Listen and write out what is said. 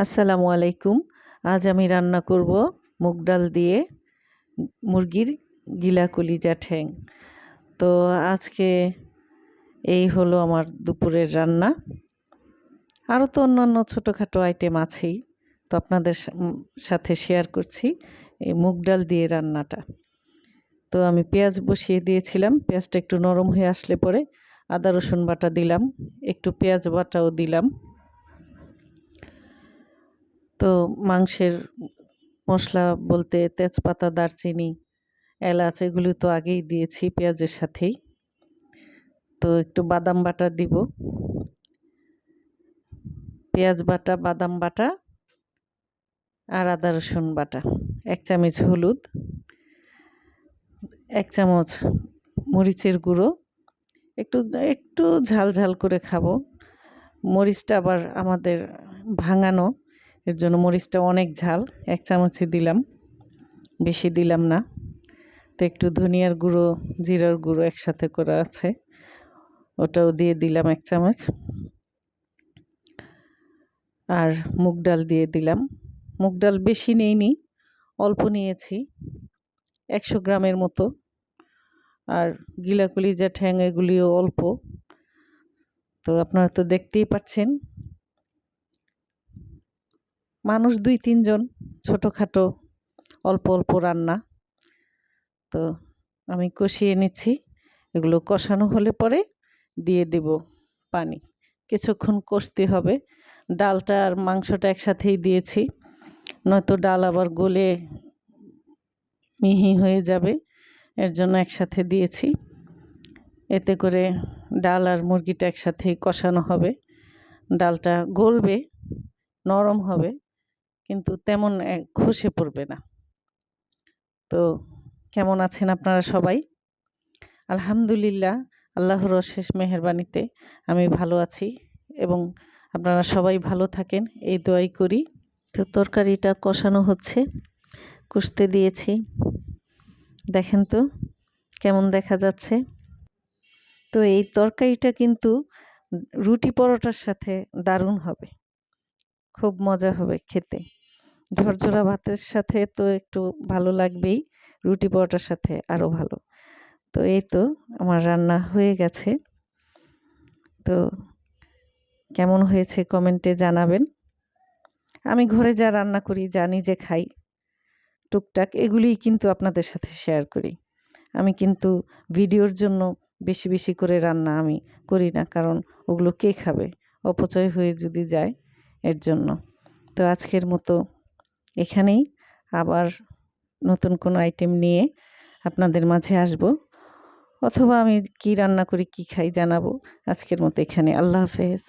আসসালামু আলাইকুম। আজ আমি রান্না করব মুগ ডাল দিয়ে মুরগির গিলা কলিজা ঠ্যাং। তো আজকে এই হলো আমার দুপুরের রান্না। আরও তো অন্যান্য ছোটোখাটো আইটেম আছেই। তো আপনাদের সাথে শেয়ার করছি এই মুগ ডাল দিয়ে রান্নাটা। তো আমি পেঁয়াজ বসিয়ে দিয়েছিলাম। পেঁয়াজটা একটু নরম হয়ে আসলে পরে আদা রসুন বাটা দিলাম। একটু পেঁয়াজ বাটাও দিলাম। তো মাংসের মশলা বলতে তেজপাতা, দারচিনি, এলাচ এগুলো তো আগেই দিয়েছি পেঁয়াজের সাথেই। তো একটু বাদাম বাটা দিব। পেঁয়াজ বাটা, বাদাম বাটা আর আদা রসুন বাটা। এক চামচ হলুদ, এক চামচ মরিচের গুঁড়ো। একটু একটু ঝাল ঝাল করে খাব। মরিচটা আবার আমাদের ভাঙানো। এর জন্য মরিচটা অনেক ঝাল, এক চামচই দিলাম। বেশি দিলাম না। তো একটু ধনিয়ার গুঁড়ো, জিরার গুঁড়ো একসাথে করা আছে। ওটাও দিয়ে দিলাম এক চামচ। আর মুগ ডাল দিয়ে দিলাম। মুগ ডাল বেশি নেইনি, অল্প নিয়েছি, একশো গ্রামের মতো। আর গিলাকুলি যা ঠ্যাং এগুলিও অল্প। তো আপনারা তো দেখতেই পাচ্ছেন মানুষ দুই তিনজন ছোটোখাটো অল্প অল্প রান্না। তো আমি কষিয়ে নিচ্ছি। এগুলো কষানো হলে পরে দিয়ে দেব পানি। কিছুক্ষণ কষতে হবে। ডালটা আর মাংসটা একসাথেই দিয়েছি। নয়তো ডাল আবার গলে মিহি হয়ে যাবে। এর জন্য একসাথে দিয়েছি। এতে করে ডাল আর মুরগিটা একসাথেই কষানো হবে। ডালটা গলবে, নরম হবে। কিন্তু তেমন খসে পড়বে না। তো কেমন আছেন আপনারা সবাই? আলহামদুলিল্লাহ, আল্লাহর অশেষ মেহরবানিতে আমি ভালো আছি এবং আপনারা সবাই ভালো থাকেন, এই দোয়াই করি। তো তরকারিটা কষানো হচ্ছে, কষতে দিয়েছি। দেখেন তো, কেমন দেখা যাচ্ছে। তো এই তরকারিটা কিন্তু রুটি পরোটার সাথে দারুণ হবে। খুব মজা হবে খেতে। ঝরঝরা ভাতের সাথে তো একটু ভালো লাগবেই, রুটি পরোটার সাথে আরও ভালো। তো এই তো আমার রান্না হয়ে গেছে। তো কেমন হয়েছে কমেন্টে জানাবেন। আমি ঘরে যা রান্না করি, যে খাই, টুকটাক এগুলিই কিন্তু আপনাদের সাথে শেয়ার করি। আমি কিন্তু ভিডিওর জন্য বেশি বেশি করে রান্না আমি করি না, কারণ ওগুলো কে খাবে? অপচয় হয়ে যদি যায়, এর জন্য। তো আজকের মতো এখানেই আবার নতুন কোনো আইটেম নিয়ে আপনাদের মাঝে আসব। অথবা আমি কি রান্না করি, কি খাই জানাব। আজকের মতো এখানে। আল্লাহ হাফেজ।